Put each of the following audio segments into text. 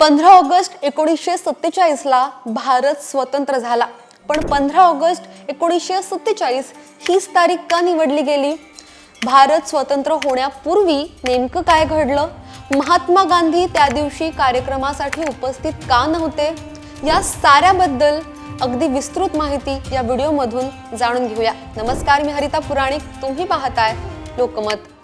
पंधरा ऑगस्ट एकोणीसशे सत्तेचाळीसला भारत स्वतंत्र झाला. पण पंधरा ऑगस्ट एकोणीसशे सत्तेचाळीस हीच तारीख का निवडली गेली? भारत स्वतंत्र होण्यापूर्वी नेमकं काय घडलं? महात्मा गांधी त्या दिवशी कार्यक्रमासाठी उपस्थित का नव्हते? या साऱ्याबद्दल अगदी विस्तृत माहिती या व्हिडिओमधून जाणून घेऊया. नमस्कार मी हरिता पुराणिक. तुम्ही पाहताय लोकमत.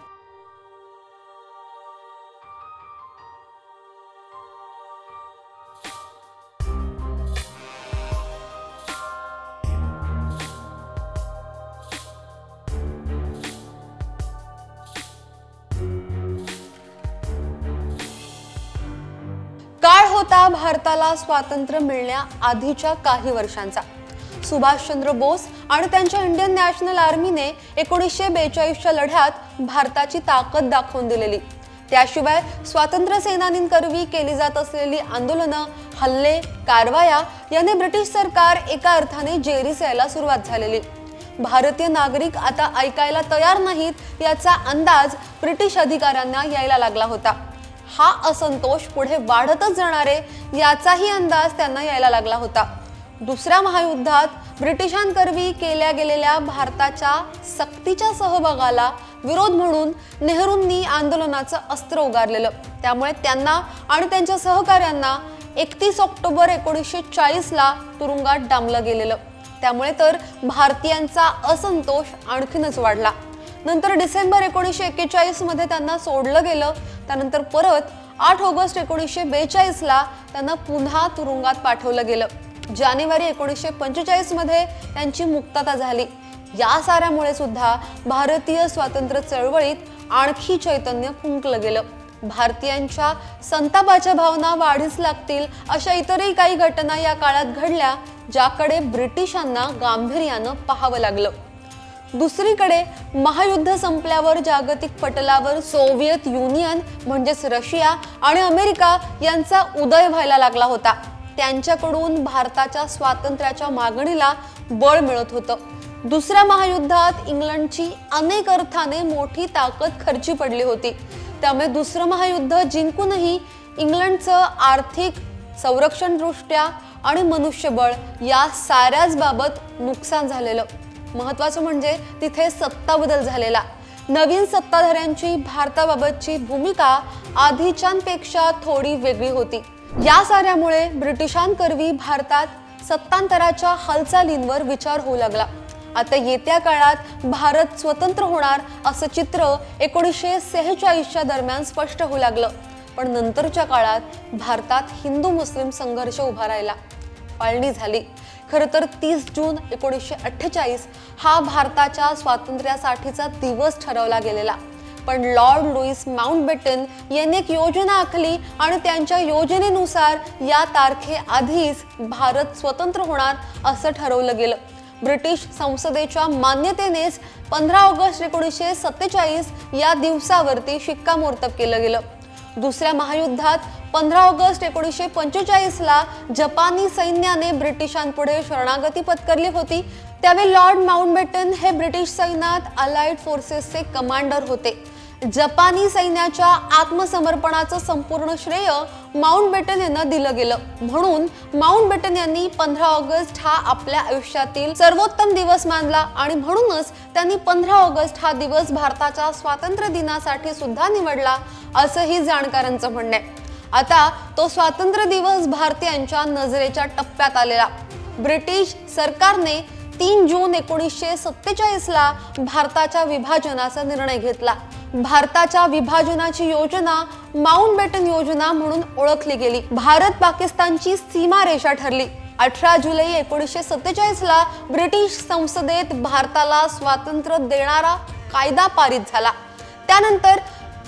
होता भारताला स्वातंत्र्य मिळण्याआधीच्या काही वर्षांचा. सुभाषचंद्र बोस आणि त्यांच्या इंडियन नॅशनल आर्मीने एकोणीसशे बेचाळीसच्या लढ्यात भारताची ताकद दाखवून दिलेली. त्याशिवाय स्वातंत्र्य सेनानींकरवी केली जात असलेली आंदोलनं हल्ले कारवाया याने ब्रिटिश सरकार एका अर्थाने जेरीस यायला सुरुवात झालेली. भारतीय नागरिक आता ऐकायला तयार नाहीत याचा अंदाज ब्रिटिश अधिकाऱ्यांना यायला लागला होता. हा असंतोष पुढे वाढतच जाणारे याचाही अंदाज त्यांना यायला लागला होता. दुसऱ्या महायुद्धात ब्रिटिशांकरवी केल्या गेलेल्या भारताच्या सक्तीच्या सहभागाला विरोध म्हणून नेहरूंनी आंदोलनाचं अस्त्र उगारलेलं. त्यामुळे त्यांना आणि त्यांच्या सहकाऱ्यांना एकतीस ऑक्टोबर एकोणीसशे चाळीसला तुरुंगात डांबलं गेलेलं. त्यामुळे तर भारतीयांचा असंतोष आणखीनच वाढला. नंतर डिसेंबर एकोणीसशे एक्केचाळीसमध्ये त्यांना सोडलं गेलं. त्यानंतर परत आठ ऑगस्ट एकोणीसशे बेचाळीसला त्यांना पुन्हा तुरुंगात पाठवलं गेलं. जानेवारी एकोणीसशे पंचेचाळीसमध्ये त्यांची मुक्तता झाली. या साऱ्यामुळे सुद्धा भारतीय स्वातंत्र्य चळवळीत आणखी चैतन्य फुंकलं गेलं. भारतीयांच्या संतापाच्या भावना वाढीस लागतील अशा इतरही काही घटना या काळात घडल्या ज्याकडे ब्रिटिशांना गांभीर्यानं पाहावं लागलं. दुसरीकडे महायुद्ध संपल्यावर जागतिक पटलावर सोव्हिएत युनियन म्हणजेच रशिया आणि अमेरिका यांचा उदय व्हायला लागला होता. त्यांच्याकडून भारताच्या स्वातंत्र्याच्या मागणीला बळ मिळत होतं. दुसऱ्या महायुद्धात इंग्लंडची अनेक अर्थाने मोठी ताकद खर्ची पडली होती. त्यामुळे दुसरं महायुद्ध जिंकूनही इंग्लंडचं आर्थिक संरक्षणदृष्ट्या आणि मनुष्यबळ या साऱ्याच बाबत नुकसान झालेलं. महत्वाचं म्हणजे तिथे सत्ता बदल झालेला. नवीन सत्ताधाऱ्यांची भारताबाबतची भूमिका आधीच्यांपेक्षा थोडी वेगळी होती. या साऱ्यामुळे ब्रिटिशांकरवी भारतात सत्तांतराच्या हालचालींवर विचार होऊ लागला. आता येत्या काळात भारत स्वतंत्र होणार असं चित्र एकोणीसशे सेहेचाळीसच्या दरम्यान स्पष्ट होऊ लागलं. पण नंतरच्या काळात भारतात हिंदू मुस्लिम संघर्ष उभा राहिला. फाळणी झाली. खरं तर तीस जून एकोणीसशे अठ्ठेचाळीस हा भारताच्या स्वातंत्र्यासाठीचा दिवस ठरवला गेलेला. पण लॉर्ड लुईस माउंटबेटन यांनी एक योजना आखली आणि त्यांच्या योजनेनुसार या तारखेआधीच भारत स्वतंत्र होणार असं ठरवलं गेलं. ब्रिटिश संसदेच्या मान्यतेनेच पंधरा ऑगस्ट एकोणीसशे सत्तेचाळीस या दिवसावरती शिक्कामोर्तब केलं गेलं. दुसऱ्या महायुद्धात पंधरा ऑगस्ट एकोणीसशे पंचेचाळीसला जपानी सैन्याने ब्रिटिशांपुढे शरणागती पत्करली होती. त्यावेळी लॉर्ड माउंटबेटन हे ब्रिटिश सैन्यात अलाइड फोर्सेसचे कमांडर होते. जपानी सैन्याच्या आत्मसमर्पणाचं संपूर्ण श्रेय माउंटबेटन यांना दिलं गेलं. म्हणून माउंटबेटन यांनी पंधरा ऑगस्ट हा आपल्या आयुष्यातील सर्वोत्तम दिवस मानला आणि म्हणूनच त्यांनी पंधरा ऑगस्ट हा दिवस भारताच्या स्वातंत्र्य दिनासाठी सुद्धा निवडला असंही जाणकारांचं म्हणणं आहे. आता तो स्वातंत्र्य दिवस भारतीयांच्या नजरेच्या टप्प्यात आलेला. ब्रिटिश सरकारने तीन जून एकोणीसशे सत्तेचाळीसला भारताच्या विभाजनाचा निर्णय घेतला. भारताच्या विभाजनाची योजना माउंटबेटन योजना म्हणून ओळखली गेली. भारत पाकिस्तानची सीमारेषा ठरली. अठरा जुलै एकोणीसशे सत्तेचाळीसला ब्रिटिश संसदेत भारताला स्वातंत्र्य देणारा कायदा पारित झाला. त्यानंतर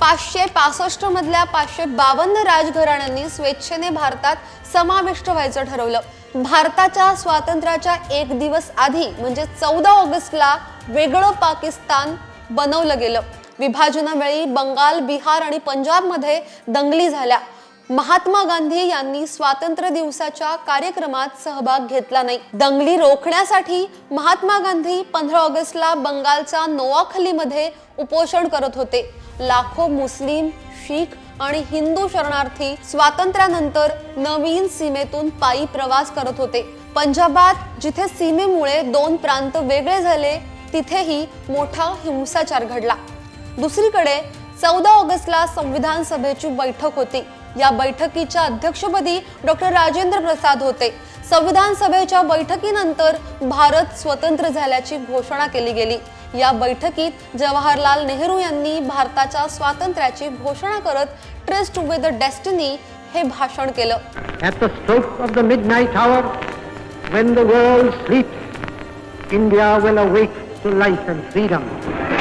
पाचशे पासष्ट मधल्या पाचशे बावन्न राजघराण्यांनी स्वेच्छेने भारतात समाविष्ट व्हायचं ठरवलं. भारताच्या स्वातंत्र्याच्या एक दिवस आधी म्हणजे चौदा ऑगस्टला वेगळं पाकिस्तान बनवलं गेलं. विभाजनावेळी बंगाल बिहार आणि पंजाबमध्ये दंगली झाल्या. महात्मा गांधी यांनी स्वातंत्र्य दिवसाच्या कार्यक्रमात सहभाग घेतला नाही. दंगली रोखण्यासाठी महात्मा गांधी पंधरा ऑगस्टला बंगालच्या नोआखलीमध्ये उपोषण करत होते. लाखो मुस्लिम शीख आणि हिंदू शरणार्थी स्वातंत्र्यानंतर नवीन सीमेतून पायी प्रवास करत होते. पंजाबात जिथे सीमेमुळे दोन प्रांत वेगळे झाले तिथेही मोठा हिंसाचार घडला. दुसरीकडे चौदा ऑगस्टला संविधान सभेची बैठक होती. या बैठकीच्या अध्यक्षपदी डॉक्टर राजेंद्र प्रसाद होते. संविधान सभेच्या बैठकीनंतर भारत स्वतंत्र झाल्याची घोषणा केली गेली. या बैठकीत जवाहरलाल नेहरू यांनी भारताच्या स्वातंत्र्याची घोषणा करत ट्रेस्ट विथ द डेस्टिनी हे भाषण केलं. At the stroke of the midnight hour, when the world sleeps, India will awake to life and freedom.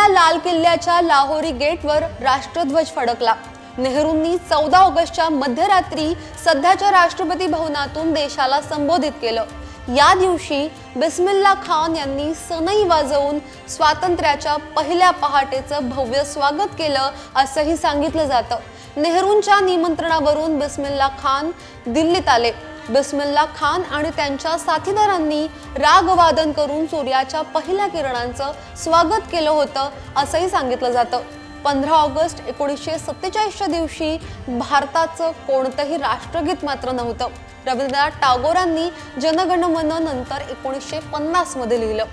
असलेल्या लाल किल्ल्याच्या लाहोरी गेटवर राष्ट्रध्वज फडकला. नेहरूंनी चौदा ऑगस्टच्या मध्यरात्री सध्याच्या राष्ट्रपती भवनातून देशाला संबोधित केलं. या दिवशी बिस्मिल्ला खान यांनी सनई वाजवून स्वातंत्र्याच्या पहिल्या पहाटेचं भव्य स्वागत केलं असंही सांगितलं जातं. नेहरूंच्या निमंत्रणावरून बिस्मिल्ला खान दिल्लीत आले. बिस्मिल्ला खान आणि त्यांच्या साथीदारांनी रागवादन करून सूर्याच्या पहिल्या किरणांचं स्वागत केलं होतं असंही सांगितलं जातं. पंधरा ऑगस्ट एकोणीसशे सत्तेचाळीसच्या दिवशी भारताचं कोणतंही राष्ट्रगीत मात्र नव्हतं. रवींद्रनाथ टागोरांनी जनगणमन नंतर एकोणीसशे पन्नासमध्ये लिहिलं.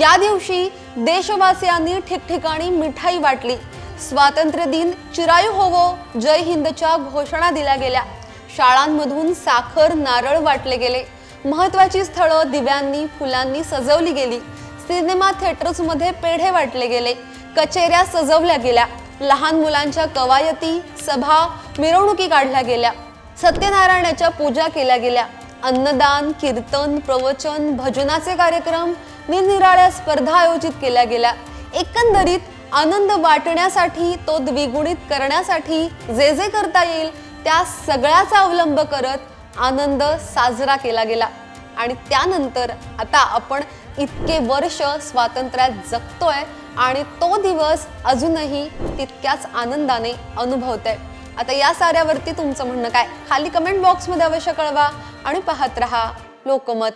या दिवशी देशवासियांनी ठिकठिकाणी मिठाई वाटली. स्वातंत्र्य दिन चिरायू होवो जय हिंदच्या घोषणा दिल्या गेल्या. शाळांमधून साखर नारळ वाटले गेले. महत्वाची स्थळं दिव्यांनी फुलांनी सजवली गेली. सिनेमा थिएटर्समध्ये पेढे वाटले गेले. कचेऱ्या सजवल्या गेल्या. लहान मुलांच्या कवायती सभा मिरवणुकी काढल्या गेल्या. सत्यनारायणाच्या पूजा केल्या गेल्या. अन्नदान कीर्तन प्रवचन भजनाचे कार्यक्रम निरनिराळ्या स्पर्धा आयोजित केल्या गेल्या. एकंदरीत आनंद वाटण्यासाठी तो द्विगुणित करण्यासाठी जे जे करता येईल त्या सगळ्याचा अवलंब करत आनंद साजरा केला गेला. आणि त्यानंतर आता आपण इतके वर्ष स्वातंत्र्यात जगतोय आणि तो दिवस अजूनही तितक्याच आनंदाने अनुभवत आहे आता या साऱ्यावरती तुमचं म्हणणं काय? खाली कमेंट बॉक्समध्ये अवश्य कळवा आणि पाहत रहा लोकमत.